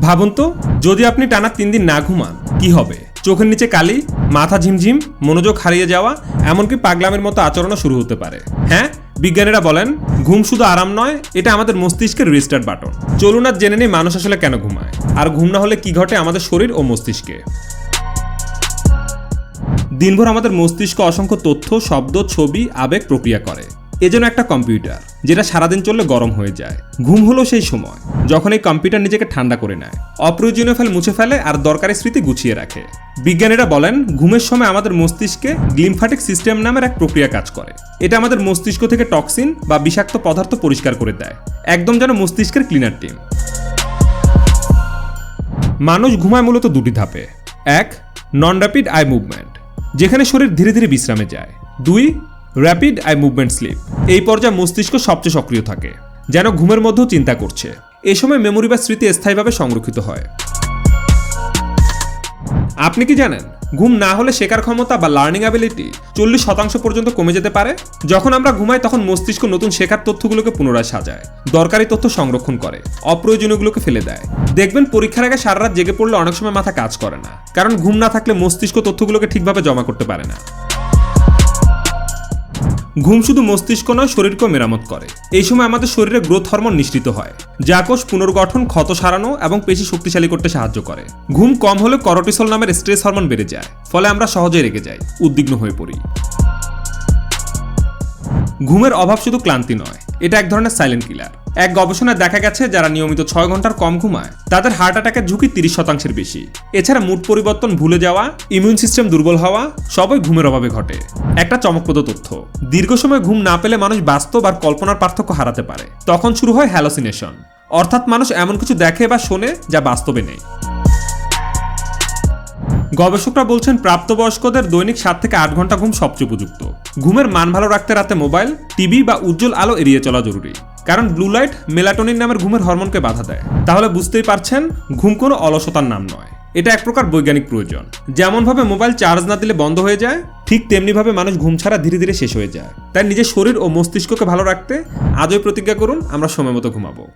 ভাবুন তো, যদি আপনি টানা তিন দিন না ঘুমান, কি হবে? চোখের নিচে কালি, মাথা ঝিমঝিম, মনোযোগ হারিয়ে যাওয়া, এমনকি পাগলামের মতো আচরণও শুরু হতে পারে। হ্যাঁ? বিজ্ঞানীরা বলেন, ঘুম শুধু আরাম নয়, এটা আমাদের মস্তিষ্কের রিস্টার্ট বাটন চলুন আর জেনে নিই মানুষ আসলে কেন ঘুমায়। আর ঘুম না হলে কি ঘটে আমাদের শরীর ও মস্তিষ্কে? দিনভর আমাদের মস্তিষ্ক অসংখ্য তথ্য, শব্দ, ছবি, আবেগ প্রক্রিয়া করে। এজন্য একটা কম্পিউটার, যেটা সারাদিন চললে গরম হয়ে যায়। ঘুম হলো সেই সময়। যখন এই কম্পিউটার নিজেকে ঠান্ডা করে নেয়, অপ্রয়োজনীয় ফেল মুছে ফেলে আর দরকারি স্মৃতি গুছিয়ে রাখে। বিজ্ঞানীরা বলেন, ঘুমের সময় আমাদের মস্তিষ্কে গ্লিমফাটিক সিস্টেম নামের এক প্রক্রিয়া কাজ করে। এটা আমাদের মস্তিষ্ক থেকে টক্সিন বা বিষাক্ত পদার্থ পরিষ্কার করে দেয়। একদম যেন মস্তিষ্কের ক্লিনার টিম। মানুষ ঘুমায় মূলত দুটি ধাপে। এক নন র্যাপিড আই মুভমেন্ট যেখানে শরীর ধীরে ধীরে বিশ্রামে যায়। দুই র্যাপিড আই মুভমেন্ট স্লিপ এই পর্যায়ে মস্তিষ্ক সবচেয়ে সক্রিয় থাকে, যেন ঘুমের মধ্যেও চিন্তা করছে। এ সময় মেমোরি বা স্মৃতি স্থায়ীভাবে সংরক্ষিত হয়। আপনি কি জানেন, ঘুম না হলে শেখার ক্ষমতা বা লার্নিং অ্যাবিলিটি চল্লিশ শতাংশ পর্যন্ত কমে যেতে পারে? যখন আমরা ঘুমাই, তখন মস্তিষ্ক নতুন শেখার তথ্যগুলোকে পুনরায় সাজায়, দরকারি তথ্য সংরক্ষণ করে, অপ্রয়োজনীয়গুলোকে ফেলে দেয়। দেখবেন, পরীক্ষার আগে সারা রাত জেগে পড়লে অনেক সময় মাথা কাজ করে না, কারণ ঘুম না থাকলে মস্তিষ্ক তথ্যগুলোকে ঠিকভাবে জমা করতে পারে না। ঘুম শুধু মস্তিষ্ক নয়, শরীরকেও মেরামত করে। এই সময় আমাদের শরীরে গ্রোথ হরমোন নিঃসৃত হয়, যা কোষ পুনর্গঠন, ক্ষত সারানো এবং পেশি শক্তিশালী করতে সাহায্য করে। ঘুম কম হলে করটিসল নামের স্ট্রেস হরমোন বেড়ে যায়, ফলে আমরা সহজে রেগে যাই, উদ্বিগ্ন হয়ে পড়ি। ঘুমের অভাব শুধু ক্লান্তি নয় এটা এক ধরনের সাইলেন্ট কিলার এক গবেষণায় দেখা গেছে, যারা নিয়মিত ছয় ঘণ্টার কম ঘুমায়, তাদের হার্ট অ্যাটাকের ঝুঁকি তিরিশ শতাংশের বেশি। এছাড়া মুড পরিবর্তন ভুলে যাওয়া ইমিউন সিস্টেম দুর্বল হওয়া, সবই ঘুমের অভাবে ঘটে। একটা চমকপ্রদ তথ্য, দীর্ঘ সময় ঘুম না পেলে মানুষ বাস্তব আর কল্পনার পার্থক্য হারাতে পারে। তখন শুরু হয় হ্যালোসিনেশন অর্থাৎ মানুষ এমন কিছু দেখে বা শোনে যা বাস্তবে নেই। গবেষকরা বলছেন, প্রাপ্তবয়স্কদের দৈনিক সাত থেকে আট ঘণ্টা ঘুম সবচেয়ে উপযুক্ত। ঘুমের মান ভালো রাখতে রাতে মোবাইল, টিভি বা উজ্জ্বল আলো এড়িয়ে চলা জরুরি। কারণ ব্লু লাইট মেলাটোনিন নামের ঘুমের হরমোনকে বাধা দেয়। তাহলে বুঝতেই পারছেন, ঘুম কোনো অলসতার নাম নয়। এটা এক প্রকার বৈজ্ঞানিক প্রয়োজন। যেমনভাবে মোবাইল চার্জ না দিলে বন্ধ হয়ে যায়, ঠিক তেমনিভাবে মানুষ ঘুম ছাড়া ধীরে ধীরে শেষ হয়ে যায়। তাই নিজের শরীর ও মস্তিষ্ককে ভালো রাখতে আজই প্রতিজ্ঞা করুন, আমরা সময় মতো ঘুমাবো।